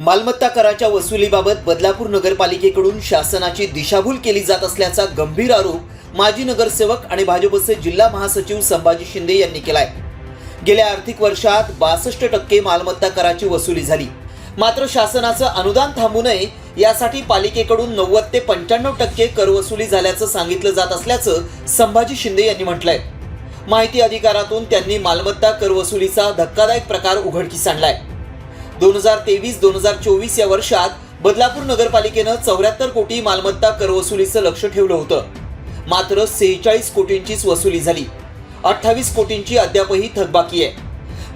मालमत्ता कराच्या वसुलीबाबत बदलापूर नगरपालिकेकडून शासनाची दिशाभूल केली जात असल्याचा गंभीर आरोप माजी नगरसेवक आणि भाजपचे जिल्हा महासचिव संभाजी शिंदे यांनी केलाय. गेल्या आर्थिक वर्षात बासष्ट टक्के मालमत्ता कराची वसुली झाली. मात्र शासनाचं अनुदान थांबू नये यासाठी पालिकेकडून नव्वद ते पंच्याण्णव टक्के करवसुली झाल्याचं सांगितलं जात असल्याचं संभाजी शिंदे यांनी म्हटलंय. माहिती अधिकारातून त्यांनी मालमत्ता करवसुलीचा धक्कादायक प्रकार उघडकीस आणलाय. दोन हजार तेवीस दोन हजार चोवीस या वर्षात बदलापूर नगरपालिकेनं चौऱ्याहत्तर कोटी मालमत्ता कर वसुलीचं लक्ष ठेवलं होतं. मात्र सेहेचाळीस कोटींचीच वसुली झाली. अठ्ठावीस कोटींची अद्यापही थकबाकी आहे.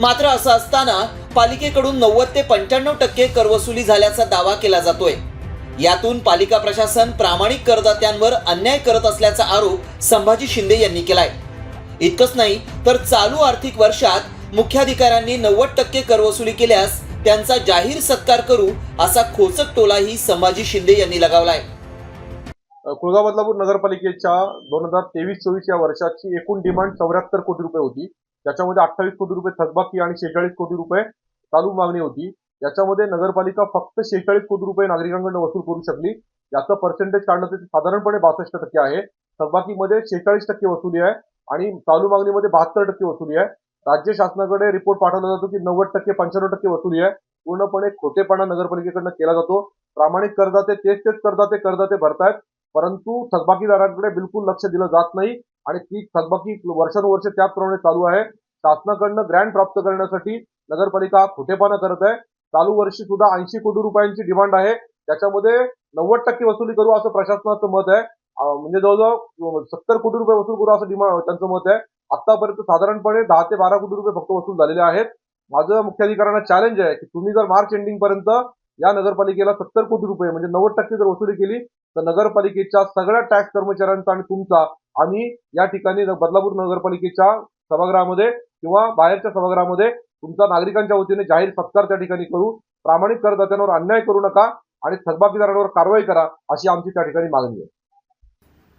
मात्र असं असताना पालिकेकडून नव्वद ते पंच्याण्णव टक्के करवसुली झाल्याचा दावा केला जातोय. यातून पालिका प्रशासन प्रामाणिक करदात्यांवर अन्याय करत असल्याचा आरोप संभाजी शिंदे यांनी केलाय. इतकंच नाही तर चालू आर्थिक वर्षात मुख्याधिकाऱ्यांनी नव्वद टक्के करवसुली केल्यास त्यांचा जाहीर सत्कार करू असा खोचक टोलाही संभाजी शिंदे यांनी लगावलाय. कुळगाव बदलापूर नगरपालिकेच्या दोन हजार तेवीस चोवीस या वर्षाची एकूण डिमांड चौऱ्याहत्तर कोटी रुपये होती. त्याच्यामध्ये अठ्ठावीस कोटी रुपये थकबाकी आणि शेहेचाळीस कोटी रुपये चालू मागणी होती. याच्यामध्ये नगरपालिका फक्त शेहेचाळीस कोटी रुपये नागरिकांकडून वसूल करू शकली. याचं पर्सेंटेज काढलं तर साधारणपणे बासष्ट टक्के आहे. थकबाकीमध्ये शेहेचाळीस टक्के वसुली आहे आणि चालू मागणीमध्ये बहात्तर टक्के वसुली आहे. राज्य शासनाकडे रिपोर्ट पाठवला जातो की नव्वद टक्के पंच्याण्णव टक्के वसुली आहे. पूर्णपणे खोटेपणा नगरपालिकेकडनं केला जातो. प्रामाणिक करदाते तेच तेच करदाते करदाते भरतायत. परंतु थकबाकीदारांकडे बिलकुल लक्ष दिलं जात नाही आणि ती थकबाकी वर्षानुवर्ष त्याचप्रमाणे चालू आहे. शासनाकडनं ग्रँड प्राप्त करण्यासाठी नगरपालिका हा खोटेपणा करत आहे. चालू वर्षी सुद्धा ऐंशी कोटी रुपयांची डिमांड आहे. त्याच्यामध्ये नव्वद टक्के वसुली करू असं प्रशासनाचं मत आहे. म्हणजे जवळजवळ सत्तर कोटी रुपये वसूल करू असं डिमांड त्यांचं मत आहे. आतापर्यंत साधारणपणे दहा ते बारा कोटी रुपये फक्त वसूल झालेले आहेत. माझं मुख्याधिकाऱ्यांना चॅलेंज आहे की तुम्ही जर मार्च एंडिंग पर्यंत या नगरपालिकेला सत्तर कोटी रुपये म्हणजे नव्वद टक्के जर वसुली केली तर नगरपालिकेच्या सगळ्या टॅक्स कर्मचाऱ्यांचा आणि तुमचा आम्ही या ठिकाणी बदलापूर नगरपालिकेच्या सभागृहामध्ये किंवा बाहेरच्या सभागृहामध्ये तुमचा नागरिकांच्या वतीने जाहीर सत्कार त्या ठिकाणी करू प्रामाणिक करदात्यांवर अन्याय करू नका आणि थकबाकीदारांवर कारवाई करा अशी आमची त्या ठिकाणी मागणी आहे.